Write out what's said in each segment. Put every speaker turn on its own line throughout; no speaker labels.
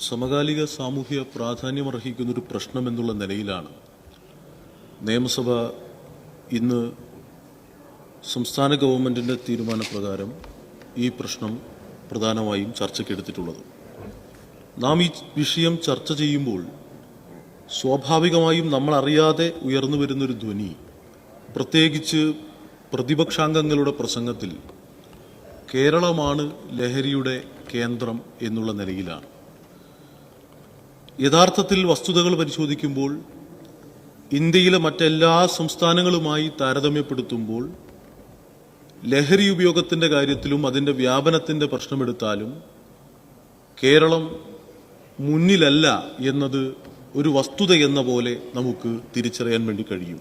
സമകാലിക സാമൂഹ്യ പ്രാധാന്യമർഹിക്കുന്നൊരു പ്രശ്നം എന്നുള്ള നിലയിലാണ്. നിയമസഭ ഇന്ന് സംസ്ഥാന ഗവൺമെന്റിന്റെ തീരുമാനപ്രകാരം ഈ പ്രശ്നം പ്രധാനമായും ചർച്ചയ്ക്കെടുത്തിട്ടുള്ളത്. നാം ഈ വിഷയം ചർച്ച ചെയ്യുമ്പോൾ സ്വാഭാവികമായും നമ്മൾ അറിയാതെ ഉയർന്നു വരുന്നൊരു ധ്വനി പ്രത്യേകിച്ച് പ്രതിപക്ഷാംഗങ്ങളുടെ പ്രസംഗത്തിൽ കേരളമാണ് ലഹരിയുടെ കേന്ദ്രം എന്നുള്ള നിലയിലാണ്. യഥാർത്ഥത്തിൽ വസ്തുതകൾ പരിശോധിക്കുമ്പോൾ ഇന്ത്യയിലെ മറ്റെല്ലാ സംസ്ഥാനങ്ങളുമായി താരതമ്യപ്പെടുത്തുമ്പോൾ ലഹരി ഉപയോഗത്തിന്റെ കാര്യത്തിലും അതിന്റെ വ്യാപനത്തിന്റെ പ്രശ്നമെടുത്താലും കേരളം മുന്നിലല്ല എന്നത് ഒരു വസ്തുത എന്ന പോലെ നമുക്ക് തിരിച്ചറിയാൻ വേണ്ടി കഴിയും.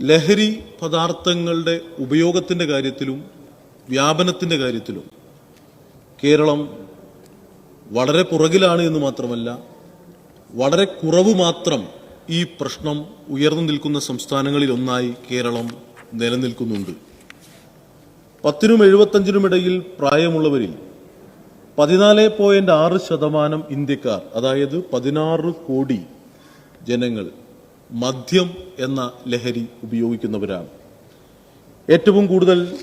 ലഹരി പദാർത്ഥങ്ങളുടെ ഉപയോഗത്തിന്റെ കാര്യത്തിലും വ്യാപനത്തിന്റെ കാര്യത്തിലും കേരളം വളരെ പുറകിലാണ് എന്ന് മാത്രമല്ല വളരെ കുറവ് മാത്രം ഈ പ്രശ്നം ഉയർന്നു നിൽക്കുന്ന സംസ്ഥാനങ്ങളിൽ ഒന്നായി കേരളം നിലനിൽക്കുന്നുണ്ട്. പത്തിനും എഴുപത്തഞ്ചിനും ഇടയിൽ പ്രായമുള്ളവരിൽ പതിനാല് പോയിന്റ് ആറ് ശതമാനം ഇന്ത്യക്കാർ അതായത് പതിനാറ് കോടി ജനങ്ങൾ മദ്യം എന്ന ലഹരി ഉപയോഗിക്കുന്നവരാണ്. ഏറ്റവും കൂടുതൽ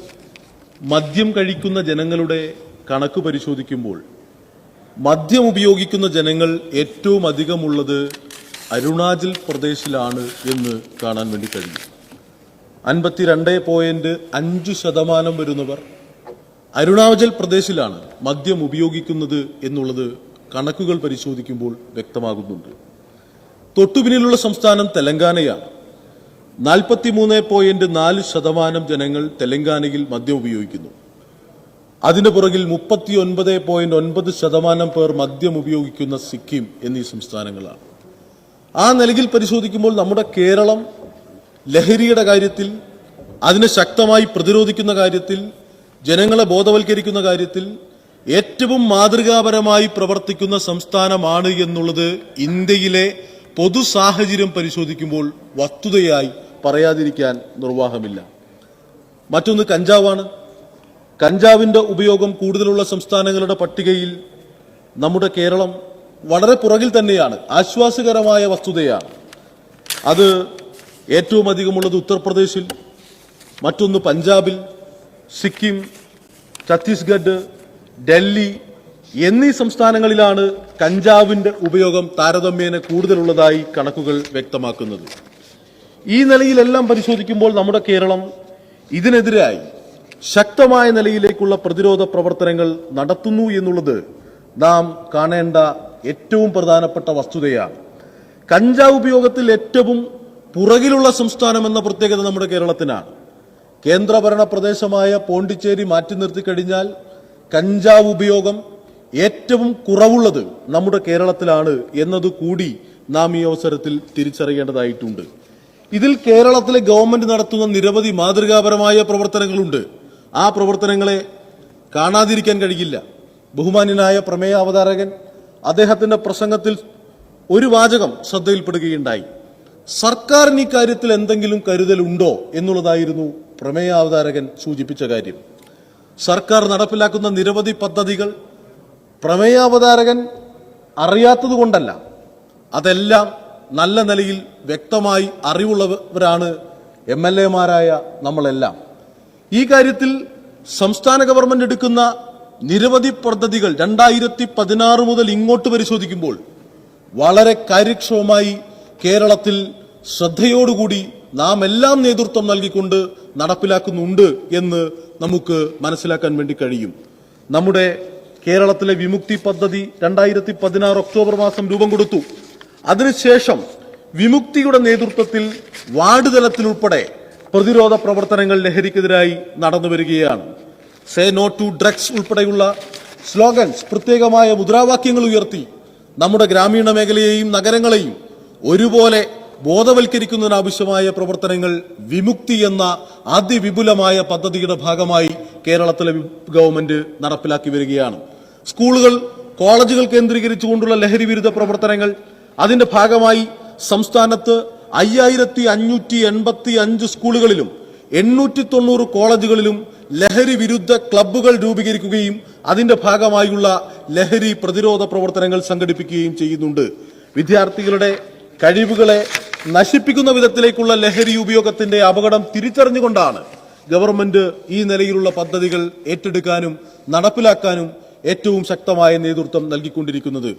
മദ്യം കഴിക്കുന്ന ജനങ്ങളുടെ കണക്ക് പരിശോധിക്കുമ്പോൾ മദ്യം ഉപയോഗിക്കുന്ന ജനങ്ങൾ ഏറ്റവും അധികമുള്ളത് അരുണാചൽ പ്രദേശിലാണ് എന്ന് കാണാൻ വേണ്ടി കഴിയും. അൻപത്തിരണ്ട് പോയിന്റ് അഞ്ച് ശതമാനം വരുന്നവർ അരുണാചൽ പ്രദേശിലാണ് മദ്യം ഉപയോഗിക്കുന്നത് എന്നുള്ളത് കണക്കുകൾ പരിശോധിക്കുമ്പോൾ വ്യക്തമാകുന്നുണ്ട്. തൊട്ടുപിന്നിലുള്ള സംസ്ഥാനം തെലങ്കാനയാണ്. നാൽപ്പത്തിമൂന്ന് പോയിന്റ് നാല് ശതമാനം ജനങ്ങൾ തെലങ്കാനയിൽ മദ്യം ഉപയോഗിക്കുന്നു. അതിന്റെ പുറകിൽ മുപ്പത്തി ഒൻപത് പോയിന്റ് ഒൻപത് ശതമാനം പേർ മദ്യം ഉപയോഗിക്കുന്ന സിക്കിം എന്നീ സംസ്ഥാനങ്ങളാണ്. ആ നിലയിൽ പരിശോധിക്കുമ്പോൾ നമ്മുടെ കേരളം ലഹരിയുടെ കാര്യത്തിൽ അതിനെ ശക്തമായി പ്രതിരോധിക്കുന്ന കാര്യത്തിൽ ജനങ്ങളെ ബോധവൽക്കരിക്കുന്ന കാര്യത്തിൽ ഏറ്റവും മാതൃകാപരമായി പ്രവർത്തിക്കുന്ന സംസ്ഥാനമാണ് എന്നുള്ളത് ഇന്ത്യയിലെ പൊതു സാഹചര്യം പരിശോധിക്കുമ്പോൾ വസ്തുതയായി പറയാതിരിക്കാൻ നിർവാഹമില്ല. മറ്റൊന്ന് കഞ്ചാവാണ്. കഞ്ചാവിന്റെ ഉപയോഗം കൂടുതലുള്ള സംസ്ഥാനങ്ങളുടെ പട്ടികയിൽ നമ്മുടെ കേരളം വളരെ പുറകിൽ തന്നെയാണ്. ആശ്വാസകരമായ വസ്തുതയാണ്. അത് ഏറ്റവും അധികമുള്ളത് ഉത്തർപ്രദേശിൽ മറ്റൊന്ന് പഞ്ചാബിൽ സിക്കിം ഛത്തീസ്ഗഡ് ഡൽഹി എന്നീ സംസ്ഥാനങ്ങളിലാണ് കഞ്ചാവിന്റെ ഉപയോഗം താരതമ്യേന കൂടുതലുള്ളതായി കണക്കുകൾ വ്യക്തമാക്കുന്നത്. ഈ നിലയിലെല്ലാം പരിശോധിക്കുമ്പോൾ നമ്മുടെ കേരളം ഇതിനെതിരായി ശക്തമായ നിലയിലേക്കുള്ള പ്രതിരോധ പ്രവർത്തനങ്ങൾ നടത്തുന്നു എന്നുള്ളത് നാം കാണേണ്ട ഏറ്റവും പ്രധാനപ്പെട്ട വസ്തുതയാണ്. കഞ്ചാവ് ഉപയോഗത്തിൽ ഏറ്റവും പുറകിലുള്ള സംസ്ഥാനം എന്ന പ്രത്യേകത നമ്മുടെ കേരളത്തിനാണ്. കേന്ദ്രഭരണ പ്രദേശമായ പോണ്ടിച്ചേരി മാറ്റി നിർത്തി കഴിഞ്ഞാൽ കഞ്ചാവ് ഉപയോഗം ഏറ്റവും കുറവുള്ളത് നമ്മുടെ കേരളത്തിലാണ് എന്നത് കൂടി നാം ഈ അവസരത്തിൽ തിരിച്ചറിയേണ്ടതായിട്ടുണ്ട്. ഇതിൽ കേരളത്തിലെ ഗവൺമെന്റ് നടത്തുന്ന നിരവധി മാതൃകാപരമായ പ്രവർത്തനങ്ങളുണ്ട്. ആ പ്രവർത്തനങ്ങളെ കാണാതിരിക്കാൻ കഴിയില്ല. ബഹുമാന്യനായ പ്രമേയ അവതാരകൻ അദ്ദേഹത്തിന്റെ പ്രസംഗത്തിൽ ഒരു വാചകം ശ്രദ്ധയിൽപ്പെടുകയുണ്ടായി. സർക്കാരിന് ഇക്കാര്യത്തിൽ എന്തെങ്കിലും കരുതലുണ്ടോ എന്നുള്ളതായിരുന്നു പ്രമേയ അവതാരകൻ സൂചിപ്പിച്ച കാര്യം. സർക്കാർ നടപ്പിലാക്കുന്ന നിരവധി പദ്ധതികൾ പ്രമേയ അവതാരകൻ അറിയാത്തതുകൊണ്ടല്ല. അതെല്ലാം നല്ല നിലയിൽ വ്യക്തമായി അറിവുള്ളവരാണ് എം എൽ എമാരായ നമ്മളെല്ലാം. ഈ കാര്യത്തിൽ സംസ്ഥാന ഗവൺമെന്റ് എടുക്കുന്ന നിരവധി പദ്ധതികൾ രണ്ടായിരത്തി പതിനാറ് മുതൽ ഇങ്ങോട്ട് പരിശോധിക്കുമ്പോൾ വളരെ കാര്യക്ഷമമായി കേരളത്തിൽ ശ്രദ്ധയോടുകൂടി നാം എല്ലാം നേതൃത്വം നൽകിക്കൊണ്ട് നടപ്പിലാക്കുന്നുണ്ട് എന്ന് നമുക്ക് മനസ്സിലാക്കാൻ വേണ്ടി കഴിയും. നമ്മുടെ കേരളത്തിലെ വിമുക്തി പദ്ധതി രണ്ടായിരത്തി പതിനാറ് ഒക്ടോബർ മാസം രൂപം കൊടുത്തു. അതിനുശേഷം വിമുക്തിയുടെ നേതൃത്വത്തിൽ വാർഡ് തലത്തിലുൾപ്പെടെ പ്രതിരോധ പ്രവർത്തനങ്ങൾ ലഹരിക്കെതിരായി നടന്നു വരികയാണ് സേ നോ ടു ഡ്രഗ്സ് ഉൾപ്പെടെയുള്ള സ്ലോഗൻസ് പ്രത്യേകമായ മുദ്രാവാക്യങ്ങൾ ഉയർത്തി നമ്മുടെ ഗ്രാമീണ മേഖലയെയും നഗരങ്ങളെയും ഒരുപോലെ ബോധവൽക്കരിക്കുന്നതിനാവശ്യമായ പ്രവർത്തനങ്ങൾ വിമുക്തി എന്ന അതിവിപുലമായ പദ്ധതിയുടെ ഭാഗമായി കേരളത്തിലെ ഗവൺമെന്റ് നടപ്പിലാക്കി വരികയാണ്. സ്കൂളുകൾ കോളേജുകൾ കേന്ദ്രീകരിച്ചുകൊണ്ടുള്ള ലഹരി വിരുദ്ധ പ്രവർത്തനങ്ങൾ അതിന്റെ ഭാഗമായി സംസ്ഥാനത്ത് അയ്യായിരത്തി അഞ്ഞൂറ്റി എൺപത്തി അഞ്ച് സ്കൂളുകളിലും എണ്ണൂറ്റി തൊണ്ണൂറ് കോളേജുകളിലും ലഹരി വിരുദ്ധ ക്ലബ്ബുകൾ രൂപീകരിക്കുകയും അതിന്റെ ഭാഗമായുള്ള ലഹരി പ്രതിരോധ പ്രവർത്തനങ്ങൾ സംഘടിപ്പിക്കുകയും ചെയ്യുന്നുണ്ട്. വിദ്യാർത്ഥികളുടെ കഴിവുകളെ നശിപ്പിക്കുന്ന വിധത്തിലേക്കുള്ള ലഹരി ഉപയോഗത്തിന്റെ അപകടം തിരിച്ചറിഞ്ഞുകൊണ്ടാണ് ഗവൺമെന്റ് ഈ നിലയിലുള്ള പദ്ധതികൾ ഏറ്റെടുക്കാനും നടപ്പിലാക്കാനും ഏറ്റവും ശക്തമായ നേതൃത്വം നൽകിക്കൊണ്ടിരിക്കുന്നത്.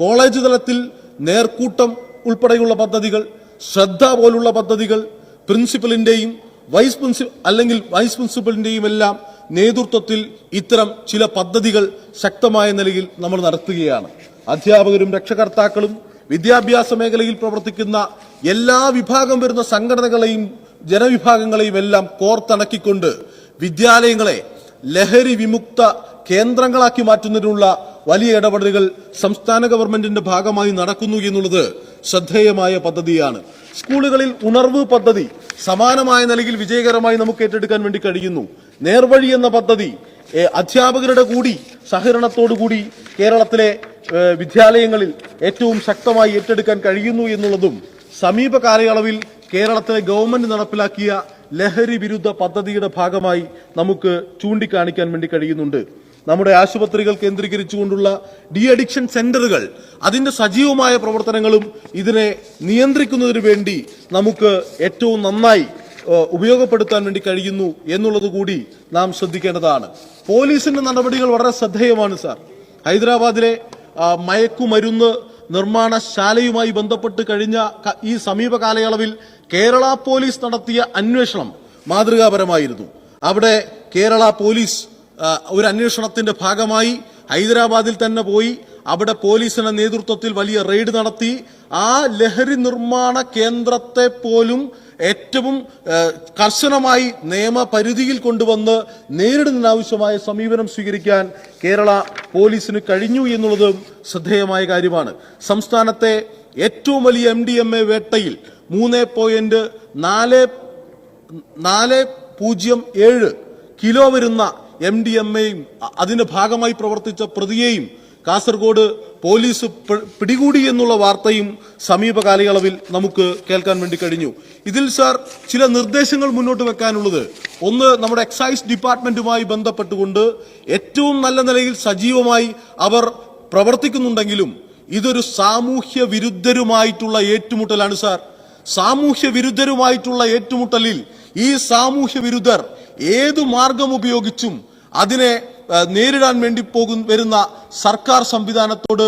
കോളേജ് തലത്തിൽ നേർക്കൂട്ടം ഉൾപ്പെടെയുള്ള പദ്ധതികൾ ശ്രദ്ധ പോലുള്ള പദ്ധതികൾ പ്രിൻസിപ്പലിന്റെയും വൈസ് പ്രിൻസിപ്പൽ അല്ലെങ്കിൽ വൈസ് പ്രിൻസിപ്പലിന്റെയും എല്ലാം നേതൃത്വത്തിൽ ഇത്തരം ചില പദ്ധതികൾ ശക്തമായ നിലയിൽ നമ്മൾ നടത്തുകയാണ്. അധ്യാപകരും രക്ഷകർത്താക്കളും വിദ്യാഭ്യാസ മേഖലയിൽ പ്രവർത്തിക്കുന്ന എല്ലാ വിഭാഗം വരുന്ന സംഘടനകളെയും ജനവിഭാഗങ്ങളെയും എല്ലാം കോർത്തിണക്കിക്കൊണ്ട് വിദ്യാലയങ്ങളെ ലഹരി വിമുക്ത കേന്ദ്രങ്ങളാക്കി മാറ്റുന്നതിനുള്ള വലിയ ഇടപെടലുകൾ സംസ്ഥാന ഗവൺമെന്റിന്റെ ഭാഗമായി നടക്കുന്നു എന്നുള്ളത് ശ്രദ്ധേയമായ പദ്ധതിയാണ്. സ്കൂളുകളിൽ ഉണർവ് പദ്ധതി സമാനമായ നിലയിൽ വിജയകരമായി നമുക്ക് ഏറ്റെടുക്കാൻ വേണ്ടി കഴിയുന്നു. നേർവഴി എന്ന പദ്ധതി അധ്യാപകരുടെ കൂടി സഹകരണത്തോടുകൂടി കേരളത്തിലെ വിദ്യാലയങ്ങളിൽ ഏറ്റവും ശക്തമായി ഏറ്റെടുക്കാൻ കഴിയുന്നു എന്നുള്ളതും സമീപ കാലയളവിൽ കേരളത്തിലെ ഗവൺമെന്റ് നടപ്പിലാക്കിയ ലഹരി വിരുദ്ധ പദ്ധതിയുടെ ഭാഗമായി നമുക്ക് ചൂണ്ടിക്കാണിക്കാൻ വേണ്ടി കഴിയുന്നുണ്ട്. നമ്മുടെ ആശുപത്രികൾ കേന്ദ്രീകരിച്ചുകൊണ്ടുള്ള ഡി അഡിക്ഷൻ സെന്ററുകൾ അതിന്റെ സജീവമായ പ്രവർത്തനങ്ങളും ഇതിനെ നിയന്ത്രിക്കുന്നതിന് വേണ്ടി നമുക്ക് ഏറ്റവും നന്നായി ഉപയോഗപ്പെടുത്താൻ വേണ്ടി കഴിയുന്നു എന്നുള്ളത് കൂടി നാം ശ്രദ്ധിക്കേണ്ടതാണ്. പോലീസിന്റെ നടപടികൾ വളരെ ശ്രദ്ധേയമാണ് സാർ. ഹൈദരാബാദിലെ മയക്കുമരുന്ന് നിർമ്മാണശാലയുമായി ബന്ധപ്പെട്ട് കഴിഞ്ഞ ഈ സമീപ കാലയളവിൽ കേരള പോലീസ് നടത്തിയ അന്വേഷണം മാതൃകാപരമായിരുന്നു. അവിടെ കേരള പോലീസ് ഒരു അന്വേഷണത്തിന്റെ ഭാഗമായി ഹൈദരാബാദിൽ തന്നെ പോയി അവിടെ പോലീസിന്റെ നേതൃത്വത്തിൽ വലിയ റെയ്ഡ് നടത്തി. ആ ലഹരി നിർമ്മാണ കേന്ദ്രത്തെ പോലും ഏറ്റവും കർശനമായി നിയമപരിധിയിൽ കൊണ്ടുവന്ന് നേരിടുന്നതിനാവശ്യമായ സമീപനം സ്വീകരിക്കാൻ കേരള പോലീസിന് കഴിഞ്ഞു എന്നുള്ളതും ശ്രദ്ധേയമായ കാര്യമാണ്. സംസ്ഥാനത്തെ ഏറ്റവും വലിയ എം ഡി എം എ വേട്ടയിൽ മൂന്ന് പോയിന്റ് നാല് നാല് പൂജ്യം ഏഴ് കിലോ വരുന്ന എം ഡി എം എയും അതിന്റെ ഭാഗമായി പ്രവർത്തിച്ച പ്രതിയെയും കാസർഗോഡ് പോലീസ് പിടികൂടി എന്നുള്ള വാർത്തയും സമീപകാലയളവിൽ നമുക്ക് കേൾക്കാൻ വേണ്ടി കഴിഞ്ഞു. ഇതിൽ സാർ ചില നിർദ്ദേശങ്ങൾ മുന്നോട്ട് വെക്കാനുള്ളത്. ഒന്ന് നമ്മുടെ എക്സൈസ് ഡിപ്പാർട്ട്മെന്റുമായി ബന്ധപ്പെട്ടുകൊണ്ട് ഏറ്റവും നല്ല നിലയിൽ സജീവമായി അവർ പ്രവർത്തിക്കുന്നുണ്ടെങ്കിലും ഇതൊരു സാമൂഹ്യ വിരുദ്ധരുമായിട്ടുള്ള ഏറ്റുമുട്ടലാണ് സാർ. സാമൂഹ്യ വിരുദ്ധരുമായിട്ടുള്ള ഏറ്റുമുട്ടലിൽ ഈ സാമൂഹ്യ വിരുദ്ധർ ഏതു മാർഗം ഉപയോഗിച്ചും അതിനെ നേരിടാൻ വേണ്ടി പോകുന്ന വരുന്ന സർക്കാർ സംവിധാനത്തോട്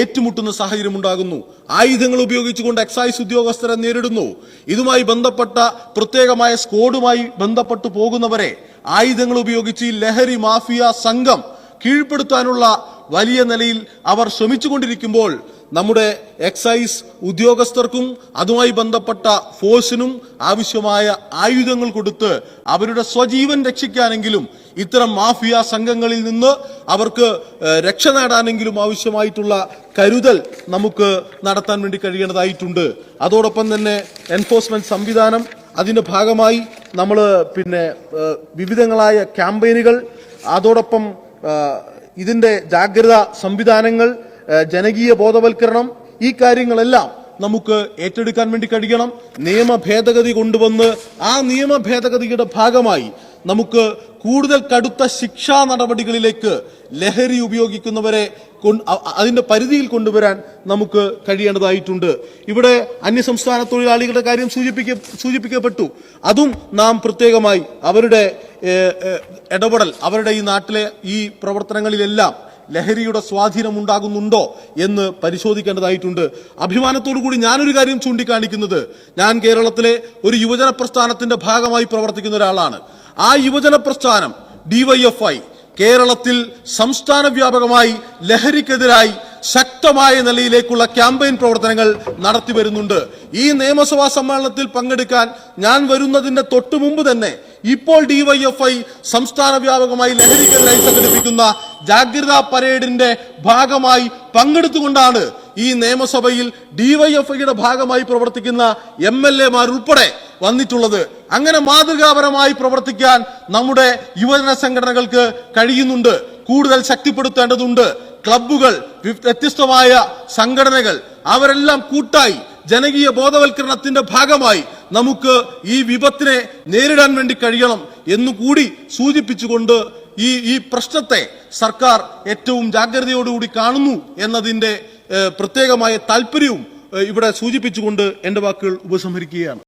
ഏറ്റുമുട്ടുന്ന സാഹചര്യം ഉണ്ടാകുന്നു. ആയുധങ്ങൾ ഉപയോഗിച്ചുകൊണ്ട് എക്സൈസ് ഉദ്യോഗസ്ഥരെ നേരിടുന്നു. ഇതുമായി ബന്ധപ്പെട്ട പ്രത്യേകമായ സ്ക്വാഡുമായി ബന്ധപ്പെട്ടു പോകുന്നവരെ ആയുധങ്ങൾ ഉപയോഗിച്ച് ലഹരി മാഫിയ സംഘം കീഴ്പ്പെടുത്താനുള്ള വലിയ നിലയിൽ അവർ ശ്രമിച്ചുകൊണ്ടിരിക്കുമ്പോൾ നമ്മുടെ എക്സൈസ് ഉദ്യോഗസ്ഥർക്കും അതുമായി ബന്ധപ്പെട്ട ഫോഴ്സിനും ആവശ്യമായ ആയുധങ്ങൾ കൊടുത്ത് അവരുടെ സ്വജീവൻ രക്ഷിക്കാനെങ്കിലും ഇത്തരം മാഫിയ സംഘങ്ങളിൽ നിന്ന് അവർക്ക് രക്ഷ നേടാനെങ്കിലും ആവശ്യമായിട്ടുള്ള കരുതൽ നമുക്ക് നടത്താൻ വേണ്ടി കഴിയേണ്ടതായിട്ടുണ്ട്. അതോടൊപ്പം തന്നെ എൻഫോഴ്സ്മെന്റ് സംവിധാനം അതിന്റെ ഭാഗമായി നമ്മൾ പിന്നെ വിവിധങ്ങളായ ക്യാമ്പയിനുകൾ അതോടൊപ്പം ഇതിന്റെ ജാഗ്രത സംവിധാനങ്ങൾ ജനകീയ ബോധവൽക്കരണം ഈ കാര്യങ്ങളെല്ലാം നമുക്ക് ഏറ്റെടുക്കാൻ വേണ്ടി കഴിയണം. നിയമ ഭേദഗതി കൊണ്ടുവന്ന് ആ നിയമ ഭേദഗതിയുടെ ഭാഗമായി നമുക്ക് കൂടുതൽ കടുത്ത ശിക്ഷാ നടപടികളിലേക്ക് ലഹരി ഉപയോഗിക്കുന്നവരെ അതിന്റെ പരിധിയിൽ കൊണ്ടുവരാൻ നമുക്ക് കഴിയേണ്ടതായിട്ടുണ്ട്. ഇവിടെ അന്യസംസ്ഥാന തൊഴിലാളികളുടെ കാര്യം സൂചിപ്പിക്ക സൂചിപ്പിക്കപ്പെട്ടു. അതും നാം പ്രത്യേകമായി അവരുടെ ഇടപെടൽ അവരുടെ ഈ നാട്ടിലെ ഈ പ്രവർത്തനങ്ങളിലെല്ലാം ലഹരിയുടെ സ്വാധീനം ഉണ്ടാകുന്നുണ്ടോ എന്ന് പരിശോധിക്കേണ്ടതായിട്ടുണ്ട്. അഭിമാനത്തോടു കൂടി ഞാനൊരു കാര്യം ചൂണ്ടിക്കാണിക്കുന്നത്. ഞാൻ കേരളത്തിലെ ഒരു യുവജന പ്രസ്ഥാനത്തിന്റെ ഭാഗമായി പ്രവർത്തിക്കുന്ന ഒരാളാണ്. ആ യുവജന പ്രസ്ഥാനം ഡിവൈഎഫ്ഐ കേരളത്തിൽ സംസ്ഥാന വ്യാപകമായി ലഹരിക്കെതിരായി ശക്തമായ നിലയിലേക്കുള്ള ക്യാമ്പയിൻ പ്രവർത്തനങ്ങൾ നടത്തി വരുന്നുണ്ട്. ഈ നിയമസഭാ സമ്മേളനത്തിൽ പങ്കെടുക്കാൻ ഞാൻ വരുന്നതിന്റെ തൊട്ടു മുമ്പ് തന്നെ ഇപ്പോൾ ഡിവൈഎഫ്ഐ സംസ്ഥാന വ്യാപകമായി ലഹരിക്കെതിരായി സംഘടിപ്പിക്കുന്ന ജാഗ്രതാ പരേഡിന്റെ ഭാഗമായി പങ്കെടുത്തുകൊണ്ടാണ് ഈ നിയമസഭയിൽ ഡിവൈഎഫ്ഐയുടെ ഭാഗമായി പ്രവർത്തിക്കുന്ന എം എൽ എമാർ ഉൾപ്പെടെ വന്നിട്ടുള്ളത്. അങ്ങനെ മാതൃകാപരമായി പ്രവർത്തിക്കാൻ നമ്മുടെ യുവജന സംഘടനകൾക്ക് കഴിയുന്നുണ്ട്. കൂടുതൽ ശക്തിപ്പെടുത്തേണ്ടതുണ്ട്. ക്ലബ്ബുകൾ വ്യത്യസ്തമായ സംഘടനകൾ അവരെല്ലാം കൂട്ടായി ജനകീയ ബോധവൽക്കരണത്തിന്റെ ഭാഗമായി നമുക്ക് ഈ വിപത്തിനെ നേരിടാൻ വേണ്ടി കഴിയണം എന്നുകൂടി സൂചിപ്പിച്ചുകൊണ്ട് ഈ ഈ പ്രശ്നത്തെ സർക്കാർ ഏറ്റവും ജാഗ്രതയോടുകൂടി കാണുന്നു എന്നതിന്റെ പ്രത്യേകമായ താല്പര്യവും ഇവിടെ സൂചിപ്പിച്ചുകൊണ്ട് എന്റെ വാക്കുകൾ ഉപസംഹരിക്കുകയാണ്.